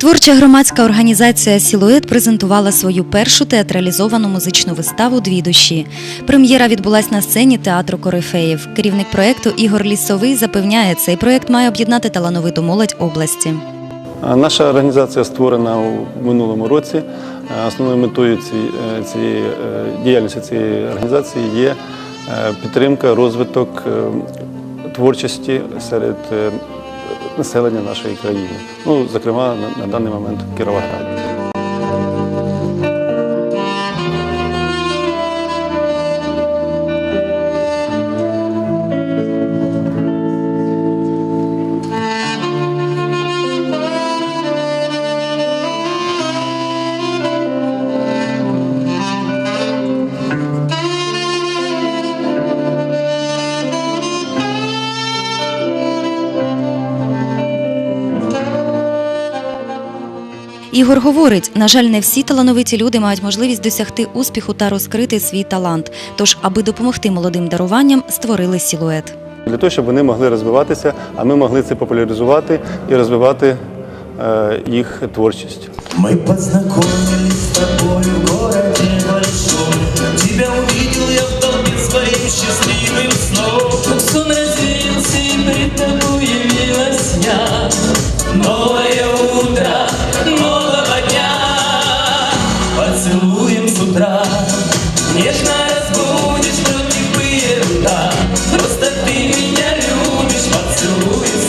Творча громадська організація Сілует презентувала свою першу театралізовану музичну виставу Дві душі. Прем'єра відбулась на сцені театру Корифеїв. Керівник проєкту Ігор Лісовий запевняє, цей проєкт має об'єднати талановиту молодь області. Наша організація створена у минулому році. Е, Основною метою е, цієї е, діяльності цієї організації є підтримка, розвиток творчості серед населення нашої країни. Ну, зокрема, на, на даний момент в Ігор говорить: на жаль, не всі талановиті люди мають можливість досягти успіху та розкрити свій талант. Тож, аби допомогти молодим даруванням, створили сілует. Для того, щоб вони могли розвиватися, а ми могли це популяризувати і розвивати е, їх творчість. Мы познакомились с тобой в городе большом Тебя увидел я в доме своим счастливым сном Как сон развеялся и пред тобой явилась я Новое утро,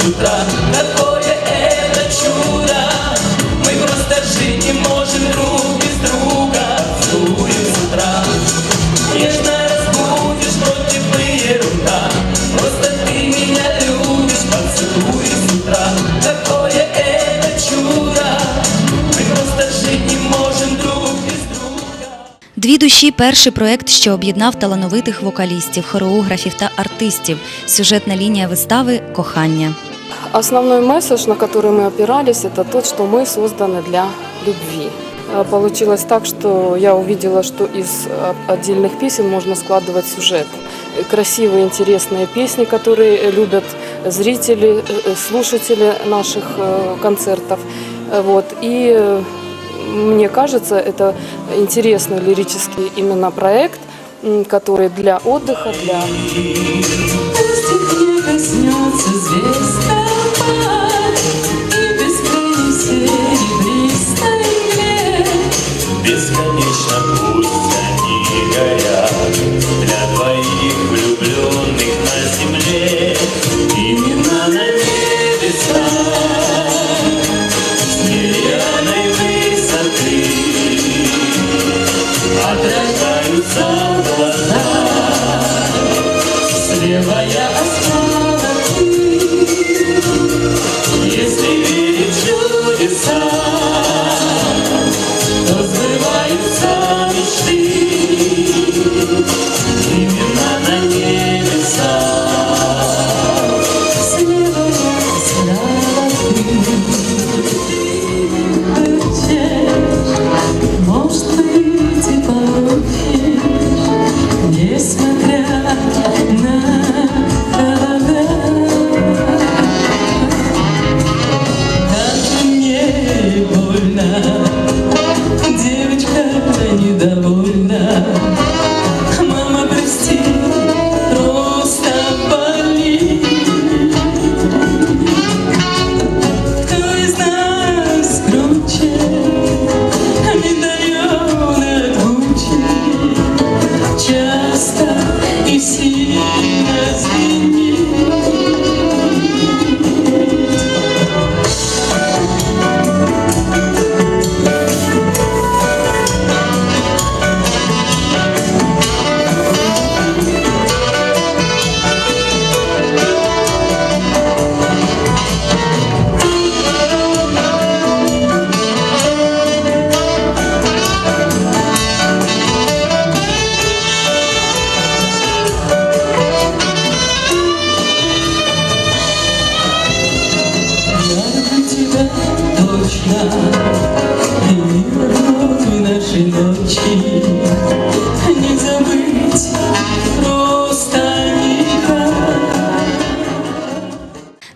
с утра Какое это чудо Мы просто жить не можем друг без друга Поцелуем с утра Нежно разбудишь вроде бы ерунда Просто ты меня любишь Поцелуем с утра Какое это чудо Мы просто жить не можем друг без друга Дві душі перший проєкт, що об'єднав талановитих вокалістів, хореографів та артистів. Сюжетна лінія вистави кохання. Основной месседж, на который мы опирались, это тот, что мы созданы для любви. А Получилось так, что я увидела, что из а, отдельных песен можно складывать сюжет. Э, Красивые, интересные песни, которые любят зрители, э, э, слушатели наших э, концертов. Э, Вот. И э, мне кажется, это интересный лирический именно проект, который для отдыха, для Пусть их не коснется звездопад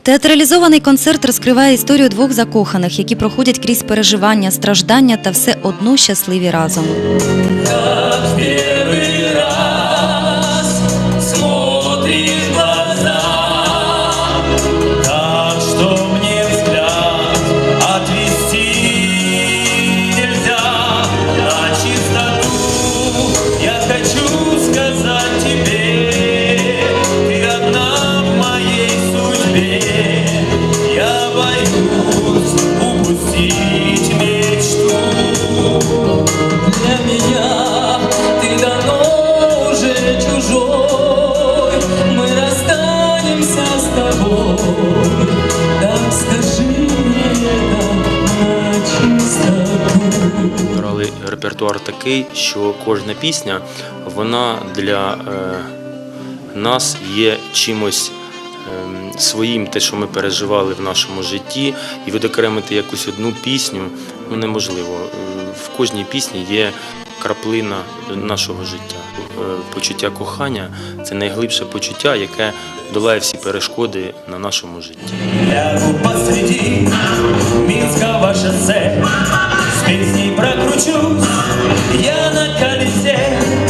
Театралізований концерт розкриває історію двох закоханих, які проходять крізь переживання, страждання та все одно щасливі разом. Так, репертуар такий, що кожна пісня вона для е, нас є чимось. Ем, своїм те, що ми переживали в нашому житті, і відокремити якусь одну пісню ну неможливо. Е, в кожній пісні є краплина нашого життя. Е, почуття кохання це найглибше почуття, яке долає всі перешкоди на нашому житті. Я песней прокручусь. Я на колесе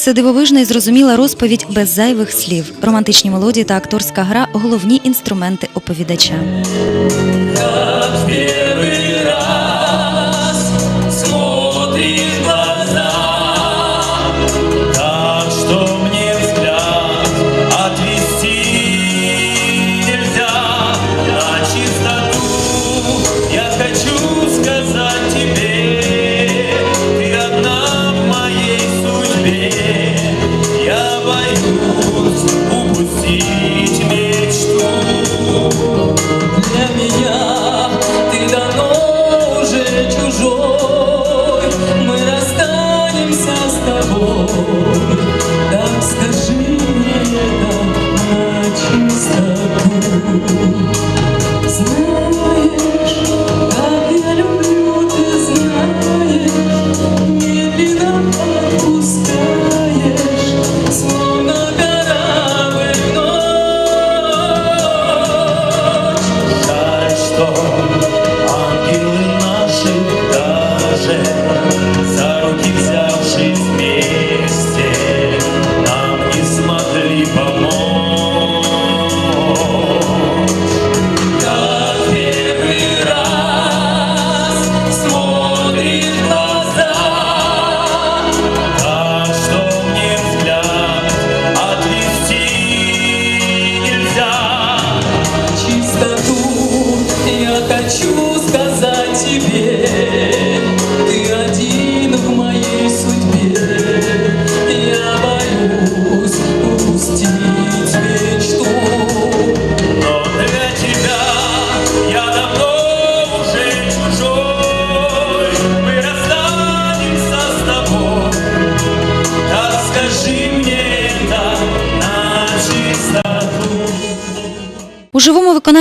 це дивовижна і зрозуміла розповідь без зайвих слів. Романтичні мелодії та акторська гра головні інструменти оповідача.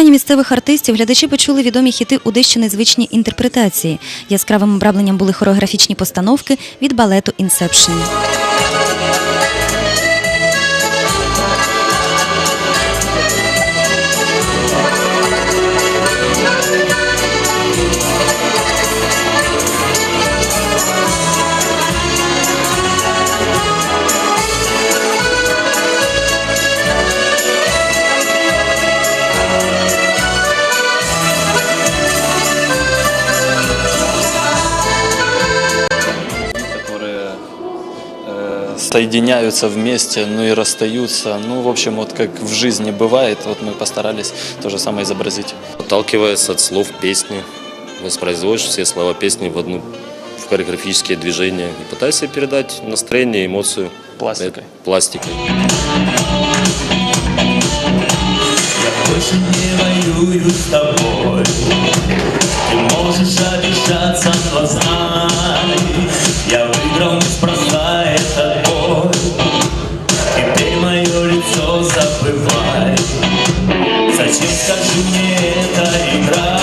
виконанні місцевих артистів глядачі почули відомі хіти у дещо незвичні інтерпретації. Яскравим обрабленням були хореографічні постановки від балету Інсепшн. Соединяются вместе, ну и расстаются. Ну, в общем, вот как в жизни бывает, вот мы постарались то же самое изобразить. Отталкиваясь от слов песни, воспроизводишь все слова песни в одну в хореографические движения и пытайся передать настроение, эмоцию Пластикой. э, пластикой. Я больше не воюю с тобой Ты можешь обижаться, но знай Я выиграл Зачем, скажи мне, эта игра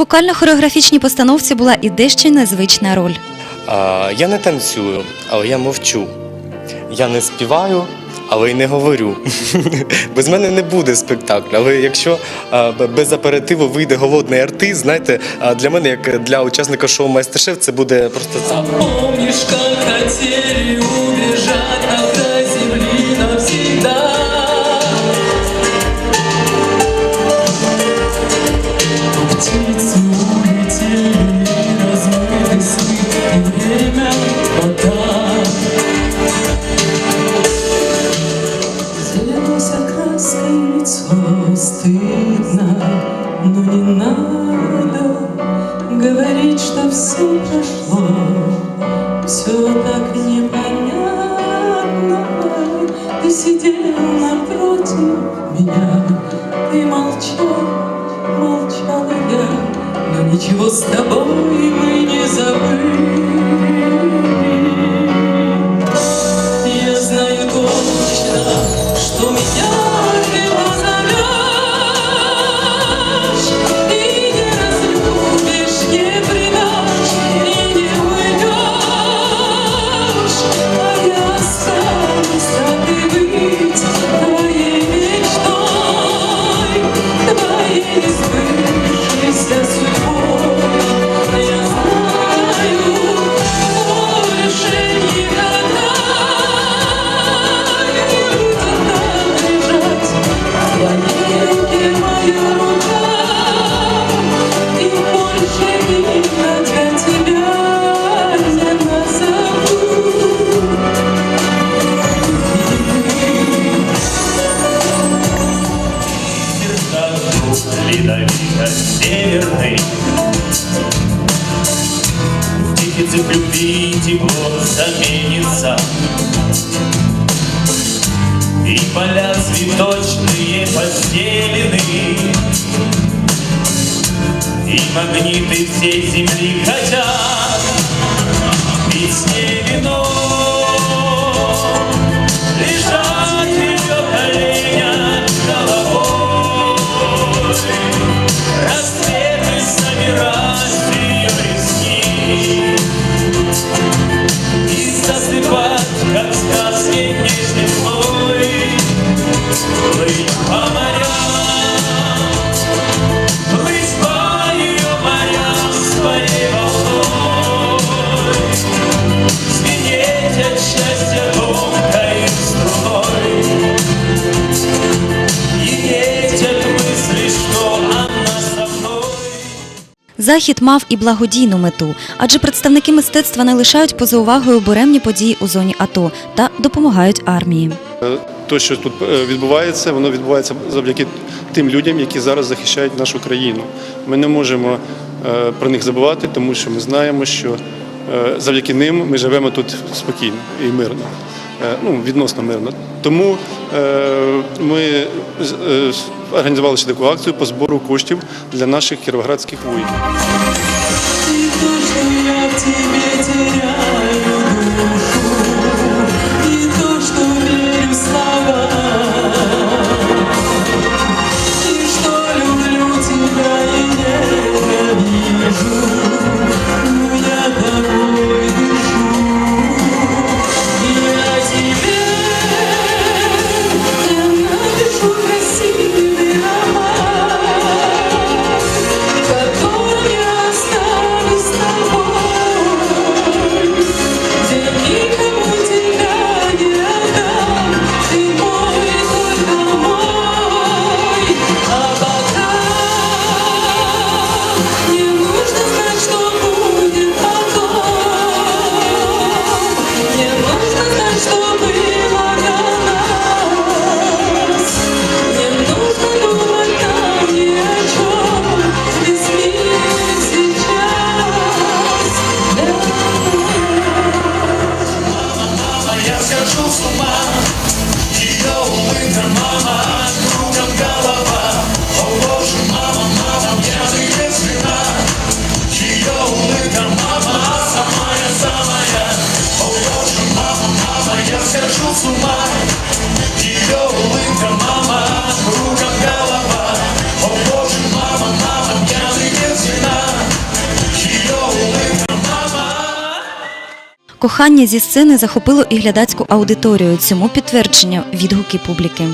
вокально-хореографічній постановці була і дещо незвична роль. А, я не танцюю, але я мовчу. Я не співаю, але й не говорю. Без мене не буде спектаклю. Але якщо а, без аперитиву вийде голодний артист, знаєте, а, для мене, як для учасника шоу Майстер-шеф, це буде просто А И всей земли. Хотят Захід мав і благодійну мету, адже представники мистецтва не лишають поза увагою буремні події у зоні АТО та допомагають армії. Те, що тут е, відбувається, воно відбувається завдяки тим людям, які зараз захищають нашу країну. Ми не можемо е, про них забувати, тому що ми знаємо, що е, завдяки ним ми живемо тут спокійно і мирно. Е, Ну, відносно мирно. Тому е, ми е, організували ще таку акцію по збору коштів для наших кіровоградських воїнів. с ума Ее улыбка, мама, кругом голова О боже, мама, мама, я привезена Ее улыбка, мама Кохання зі сцени захопило і глядацьку аудиторію. Цьому підтвердження відгуки публіки.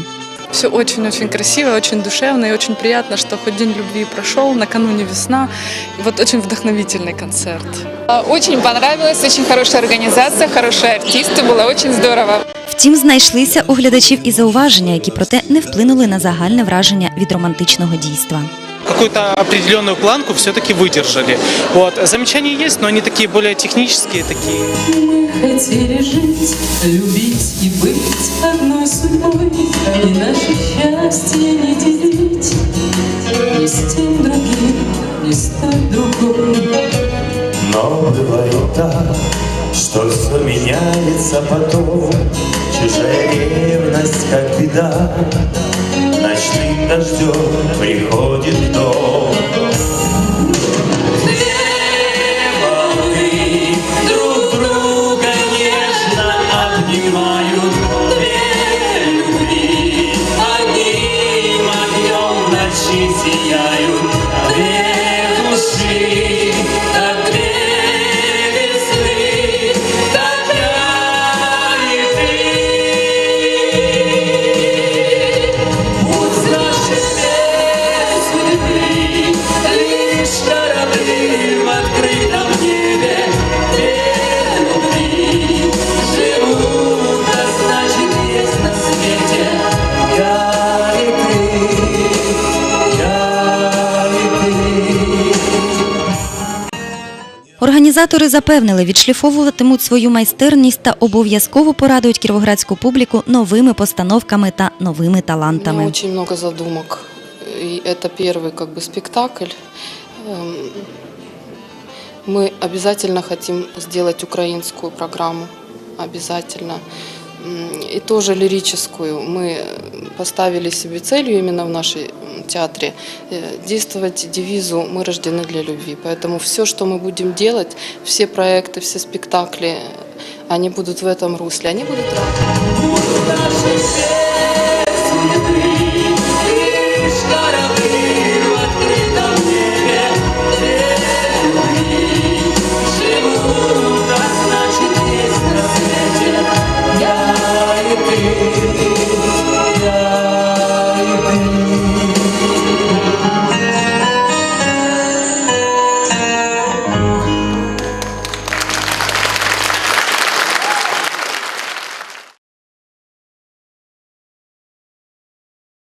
Все очень-очень красиво, очень душевно и очень приятно, что хоть день любви прошел, накануне весна. И вот очень вдохновительный концерт. Очень понравилось, очень хорошая организация, хорошие артисты, было очень здорово. Втім, знайшлися у глядачів і зауваження, які проте не вплинули на загальне враження від романтичного дійства. какую-то определенную планку все-таки выдержали. Вот. Замечания есть, но они такие более технические, такие. Мы хотели жить, любить и быть одной судьбой, И наше счастье не делить ни с тем другим, ни с той другой. Но бывает так, что все меняется потом Чужая ревность, как беда Ночным дождем приходит дом Організатори запевнили, відшліфовуватимуть свою майстерність та обов'язково порадують кіровоградську публіку новими постановками та новими У меня талантами. очень много задумок. И это первый как бы спектакль. Эм, Мы обязательно хотим сделать украинскую программу. Обязательно. и тоже лирическую. Мы поставили себе целью именно в нашей театре э, действовать девизу «Мы рождены для любви». Поэтому все, что мы будем делать, все проекты, все спектакли, они будут в этом русле, они будут радовать.